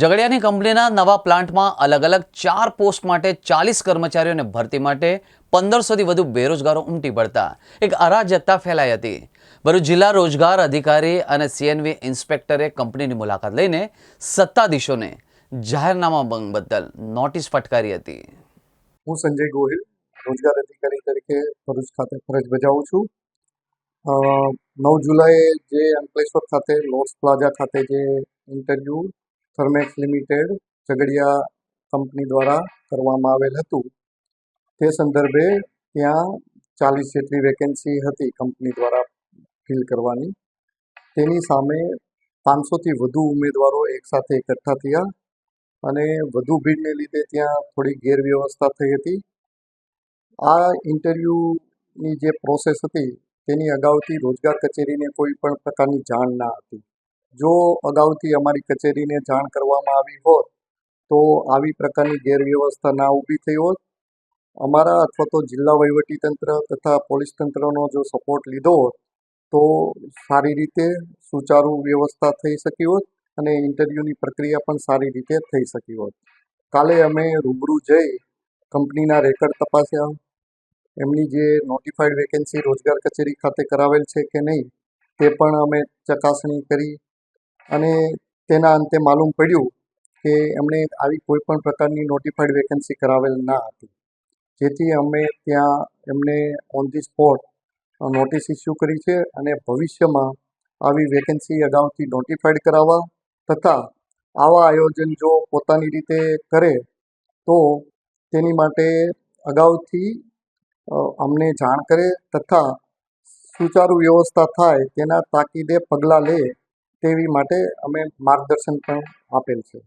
ઝઘડિયાની કંપનીના નવા પ્લાન્ટમાં અલગ અલગ ચાર પોસ્ટ માટે ચાલીસ કર્મચારીઓને ભરતી માટે પંદરસોથી વધુ બેરોજગારો ઉમટી પડતા. એક અરાજકતા ફેલાઈ હતી. ભરૂચ જિલ્લા રોજગાર અધિકારી અને સીએનવી ઇન્સ્પેક્ટરે કંપનીની મુલાકાત લઈને સત્તાધીશોને જાહેરનામા ભંગ બદલ નોટિસ ફટકારી હતી. હું સંજય ગોહિલ, રોજગાર અધિકારી તરીકે ભરૂચ ખાતે ફરજ બજાવું છું. નવ જુલાઈએ જે અંકલેશ્વર ખાતે લોર્સ પ્લાઝા ખાતે જે interview Thermax Limited Jhagadia company દ્વારા કરવામાં આવેલ હતું. તે સંદર્ભે ત્યાં ચાલીસ જેટલી વેકેન્સી હતી કંપની દ્વારા ફિલ કરવાની. તેની સામે પાંચસોથી વધુ ઉમેદવારો એકસાથે એકઠા થયા અને વધુ ભીડને લીધે ત્યાં થોડી ગેરવ્યવસ્થા થઈ હતી. આ ઇન્ટરવ્યૂની જે પ્રોસેસ હતી તેની અગાઉથી રોજગાર કચેરીને કોઈ પણ પ્રકારની જાણ ના હતી. જો અગાઉથી અમારી કચેરીને જાણ કરવામાં આવી હોત, તો આવી પ્રકારની ગેરવ્યવસ્થા ના ઊભી થઈ હોત. અમારા અથવા તો જિલ્લા વહીવટીતંત્ર તથા પોલીસ તંત્રનો જો સપોર્ટ લીધો હોત, તો સારી રીતે સુચારુ વ્યવસ્થા થઈ શકી હોત અને ઇન્ટરવ્યૂની પ્રક્રિયા પણ સારી રીતે થઈ શકી હોત. કાલે અમે રૂબરૂ જઈ કંપનીના રેકર્ડ તપાસ્યા. એમની જે નોટિફાઈડ વેકેન્સી રોજગાર કચેરી ખાતે કરાવેલ છે કે નહીં, તે પણ અમે ચકાસણી કરી અને તેના અંતે માલુમ પડ્યું કે એમણે આવી કોઈ પણ પ્રકારની નોટિફાઈડ વેકેન્સી કરાવેલ ના હતી. જેથી અમે ત્યાં એમને on the spot notice issue કરી છે અને ભવિષ્યમાં આવી વેકેન્સી અગાઉથી નોટિફાઈડ કરાવવા તથા આવા આયોજન જો પોતાની રીતે કરે તો તેની માટે અગાઉથી અમને જાણ કરે તથા સુચારુ વ્યવસ્થા થાય તેના તાકીદે પગલાં લે તેવી માટે અમે માર્ગદર્શન પણ આપેલ છે.